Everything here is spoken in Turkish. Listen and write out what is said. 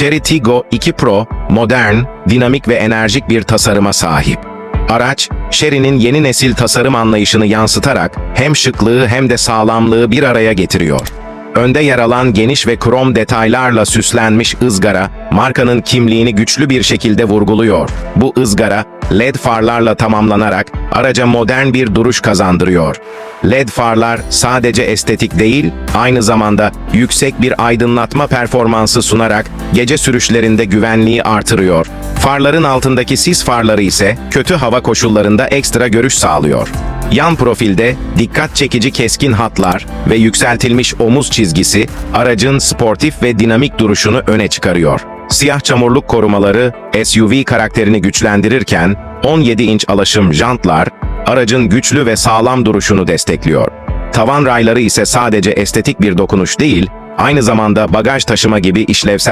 Chery Tiggo 2 Pro, modern, dinamik ve enerjik bir tasarıma sahip. Araç, Chery'nin yeni nesil tasarım anlayışını yansıtarak hem şıklığı hem de sağlamlığı bir araya getiriyor. Önde yer alan geniş ve krom detaylarla süslenmiş ızgara, markanın kimliğini güçlü bir şekilde vurguluyor. Bu ızgara, LED farlarla tamamlanarak araca modern bir duruş kazandırıyor. LED farlar sadece estetik değil, aynı zamanda yüksek bir aydınlatma performansı sunarak gece sürüşlerinde güvenliği artırıyor. Farların altındaki sis farları ise kötü hava koşullarında ekstra görüş sağlıyor. Yan profilde dikkat çekici keskin hatlar ve yükseltilmiş omuz çizgisi aracın sportif ve dinamik duruşunu öne çıkarıyor. Siyah çamurluk korumaları SUV karakterini güçlendirirken 17 inç alaşım jantlar aracın güçlü ve sağlam duruşunu destekliyor. Tavan rayları ise sadece estetik bir dokunuş değil, aynı zamanda bagaj taşıma gibi işlevsel